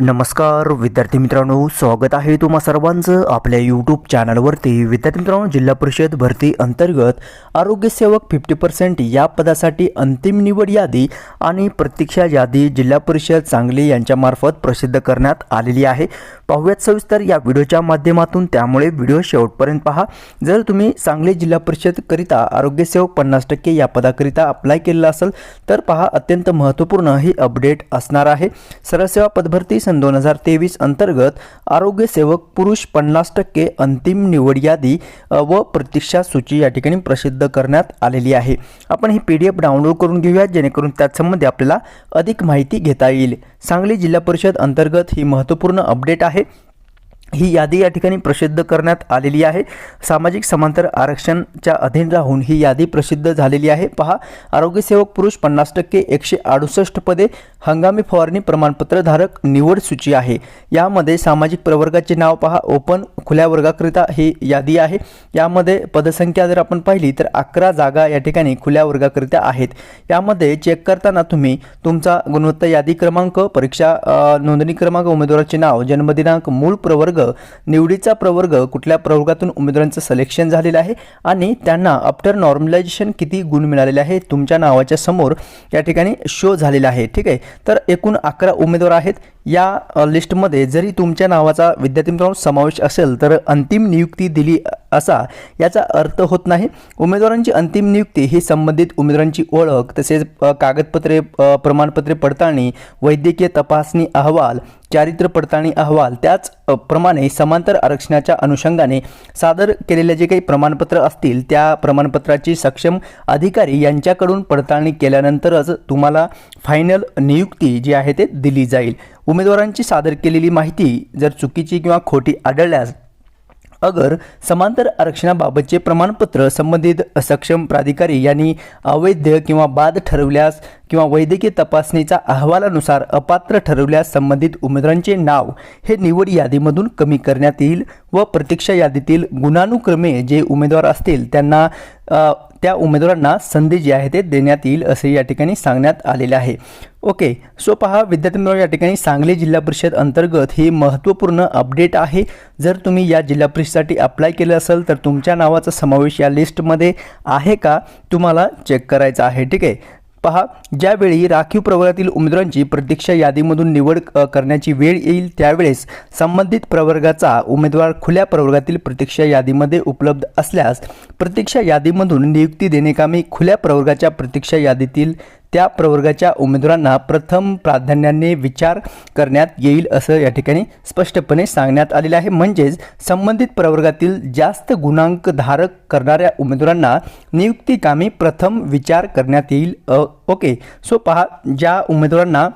नमस्कार विद्यार्थी मित्रांनो स्वागत आहे तुम्हा सर्वांचं आपल्या यूट्यूब चॅनलवरती विद्यार्थी मित्रांनो जिल्हा परिषद भरती अंतर्गत आरोग्यसेवक फिफ्टी पर्सेंट या पदासाठी अंतिम निवड यादी आणि प्रतीक्षा यादी जिल्हा परिषद सांगली यांच्यामार्फत प्रसिद्ध करण्यात आलेली आहे. पाहूयात सविस्तर या व्हिडिओच्या माध्यमातून. त्यामुळे व्हिडिओ शेवटपर्यंत पहा. जर तुम्ही सांगली जिल्हा परिषदकरिता आरोग्यसेवक पन्नास टक्के या पदाकरिता अप्लाय केलेला असेल तर पहा अत्यंत महत्त्वपूर्ण ही अपडेट असणार आहे. सरळसेवा पदभरती सन दोन हजार तेवीस अंतर्गत आरोग्यसेवक पुरुष पन्नास टक्के अंतिम निवड यादी व प्रतीक्षा सूची या ठिकाणी प्रसिद्ध करण्यात आलेली आहे. आपण ही पी डी एफ डाउनलोड करून घेऊया जेणेकरून त्यासंबंधी आपल्याला अधिक माहिती घेता येईल. सांगली जिल्हा परिषद अंतर्गत ही महत्त्वपूर्ण अपडेट आहे. ही यादी या ठिकाणी प्रसिद्ध करण्यात आलेली आहे. सामाजिक समांतर आरक्षणच्या अधीन राहून ही यादी प्रसिद्ध झालेली आहे. पहा आरोग्यसेवक पुरुष पन्नास टक्के एकशे अडुसष्ट पदे हंगामी फवारणी प्रमाणपत्रधारक निवड सूची आहे. यामध्ये सामाजिक प्रवर्गाचे नाव पहा ओपन खुल्या वर्गाकरिता ही यादी आहे. यामध्ये पदसंख्या जर आपण पाहिली तर अकरा जागा या ठिकाणी खुल्या वर्गाकरिता आहेत. यामध्ये चेक करताना तुम्ही तुमचा गुणवत्ता यादी क्रमांक परीक्षा नोंदणी क्रमांक उमेदवाराचे नाव जन्मदिनांक मूळ प्रवर्ग निवडीचा प्रवर्ग कुठल्या प्रवर्गातून उमेदवारांचं सिलेक्शन झालेलं आहे आणि त्यांना आफ्टर नॉर्मलायझेशन किती गुण मिळालेले आहे तुमच्या नावाच्या समोर या ठिकाणी शो झालेला आहे. ठीक आहे? तर एकूण अकरा उमेदवार आहेत. या लिस्टमध्ये जरी तुमच्या नावाचा विद्यार्थी मित्रांनो समावेश असेल तर अंतिम नियुक्ती दिली असा याचा अर्थ होत नाही. उमेदवारांची अंतिम नियुक्ती ही संबंधित उमेदवारांची ओळख तसेच कागदपत्रे प्रमाणपत्रे पडताळणी वैद्यकीय तपासणी अहवाल चारित्र्य पडताळणी अहवाल त्याच प्रमाणे समांतर आरक्षणाच्या अनुषंगाने सादर केलेले जे काही प्रमाणपत्र असतील त्या प्रमाणपत्राची सक्षम अधिकारी यांच्याकडून पडताळणी केल्यानंतरच तुम्हाला फायनल नियुक्ती जी आहे ते दिली जाईल. उमेदवारांची सादर केलेली माहिती जर चुकीची किंवा खोटी आढळल्यास अगर समांतर आरक्षणाबाबतचे प्रमाणपत्र संबंधित सक्षम प्राधिकारी यांनी अवैध किंवा बाद ठरवल्यास किंवा वैद्यकीय तपासणीचा अहवालानुसार अपात्र ठरवल्यास संबंधित उमेदवारांचे नाव हे निवड यादीमधून कमी करण्यात येईल व प्रतीक्षा यादीतील गुणानुक्रमे जे उमेदवार असतील त्यांना त्या उमेदवारांना संधी जी आहे ते देण्यात येईल असे या ठिकाणी सांगण्यात आलेले आहे. ओके सो पहा विद्यार्थी मित्रांनो, या ठिकाणी सांगली जिल्हा परिषद अंतर्गत ही महत्त्वपूर्ण अपडेट आहे. जर तुम्ही या जिल्हा परिषदसाठी अप्लाय केलं असेल तर तुमच्या नावाचा समावेश या लिस्टमध्ये आहे का? तुम्हाला चेक करायचा आहे ठीक आहे? पहा ज्यावेळी राखीव प्रवर्गातील उमेदवारांची प्रतीक्षा यादीमधून निवड करण्याची वेळ येईल त्यावेळेस संबंधित प्रवर्गाचा उमेदवार खुल्या प्रवर्गातील प्रतीक्षा यादीमध्ये उपलब्ध असल्यास प्रतीक्षा यादीमधून नियुक्ती देणेकामी खुल्या प्रवर्गाच्या प्रतीक्षा यादीतील त्या प्रवर्गाच्या उमेदवारांना प्रथम प्राधान्याने विचार करण्यात येईल असं या ठिकाणी स्पष्टपणे सांगण्यात आलेलं आहे. म्हणजेच संबंधित प्रवर्गातील जास्त गुणांक धारक करणाऱ्या उमेदवारांना नियुक्तीकामी प्रथम विचार करण्यात येईल. अ, ओके. सो पहा ज्या उमेदवारांना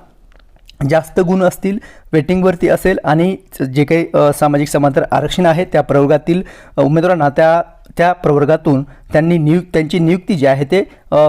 जास्त गुण असतील वेटिंगवरती असेल आणि जे काही सामाजिक समांतर आरक्षण आहे त्या प्रवर्गातील उमेदवारांना त्या त्या प्रवर्गातून त्यांनी नियुक्त त्यांची नियुक्ती जी आहे ते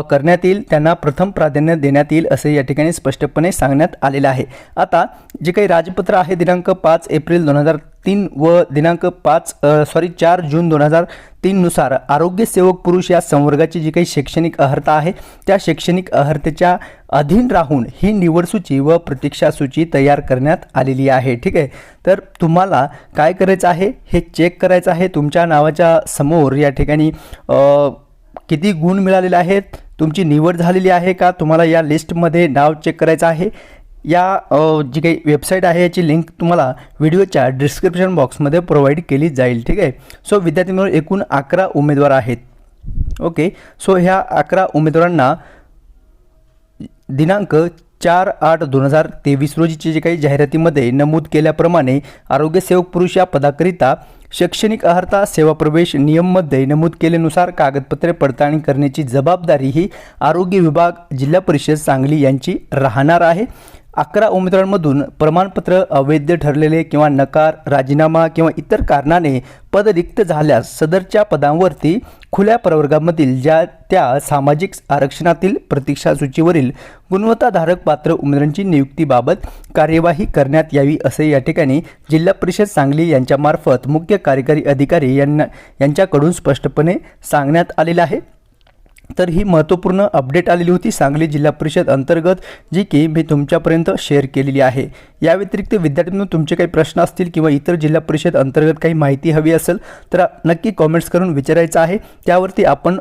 करण्यात येईल. त्यांना प्रथम प्राधान्य देण्यात येईल असे या ठिकाणी स्पष्टपणे सांगण्यात आलेलं आहे. आता जे काही राजपत्र आहे दिनांक पाच एप्रिल दोन हजार तीन व दिनांक पाच सॉरी चार जून दोन हजार तीननुसार आरोग्य सेवक पुरुष या संवर्गाची जी काही शैक्षणिक अर्हता आहे त्या शैक्षणिक अर्हतेच्या अधीन राहून ही निवडसूची व प्रतीक्षा सूची तयार करण्यात आलेली आहे. ठीक आहे? तर तुम्हाला काय करायचं आहे? हे चेक करायचं आहे. तुमच्या नावाच्या समोर या ठिकाणी किती गुण मिळालेले आहेत? तुमची निवड झालेली आहे का? तुम्हाला या लिस्टमध्ये नाव चेक करायचं आहे? या जी काही वेबसाईट आहे याची लिंक तुम्हाला व्हिडिओच्या डिस्क्रिप्शन बॉक्समध्ये प्रोव्हाइड केली जाईल ठीक आहे? सो विद्यार्थी मित्रांनो, एकूण अकरा उमेदवार आहेत. ओके सो ह्या अकरा उमेदवारांना दिनांक चार आठ दोन हजार तेवीस रोजीची जे काही जाहिरातीमध्ये नमूद केल्याप्रमाणे आरोग्यसेवक पुरुष या पदाकरिता शैक्षणिक अर्हता सेवा प्रवेश नियममध्ये नमूद केल्यानुसार कागदपत्रे पडताळणी करण्याची जबाबदारी ही आरोग्य विभाग जिल्हा परिषद सांगली यांची राहणार आहे. अकरा उमेदवारांमधून प्रमाणपत्र अवैध ठरलेले किंवा नकार राजीनामा किंवा इतर कारणाने पद रिक्त झाल्यास सदरच्या पदांवरती खुल्या प्रवर्गामधील ज्या त्या सामाजिक आरक्षणातील प्रतीक्षा सूचीवरील गुणवत्ताधारक पात्र उमेदवारांची नियुक्तीबाबत कार्यवाही करण्यात यावी असे या ठिकाणी जिल्हा परिषद सांगली यांच्यामार्फत मुख्य कार्यकारी अधिकारी यांना यांच्याकडून स्पष्टपणे सांगण्यात आलेलं आहे. तर ही महत्त्वपूर्ण अपडेट आलेली होती सांगली जिल्हा परिषद अंतर्गत जी की मी तुमच्यापर्यंत शेअर केलेली आहे. या व्यतिरिक्त विद्यार्थ्यांना तुमचे काही प्रश्न असतील किंवा इतर जिल्हा परिषद अंतर्गत काही माहिती हवी असेल तर नक्की कॉमेंट्स करून विचारायचं आहे. त्यावरती आपण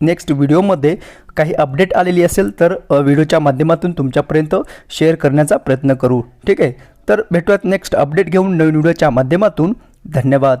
नेक्स्ट व्हिडिओमध्ये काही अपडेट आलेली असेल तर व्हिडिओच्या माध्यमातून तुमच्यापर्यंत शेअर करण्याचा प्रयत्न करू. ठीक आहे? तर भेटूयात नेक्स्ट अपडेट घेऊन नवीन व्हिडिओच्या माध्यमातून. धन्यवाद.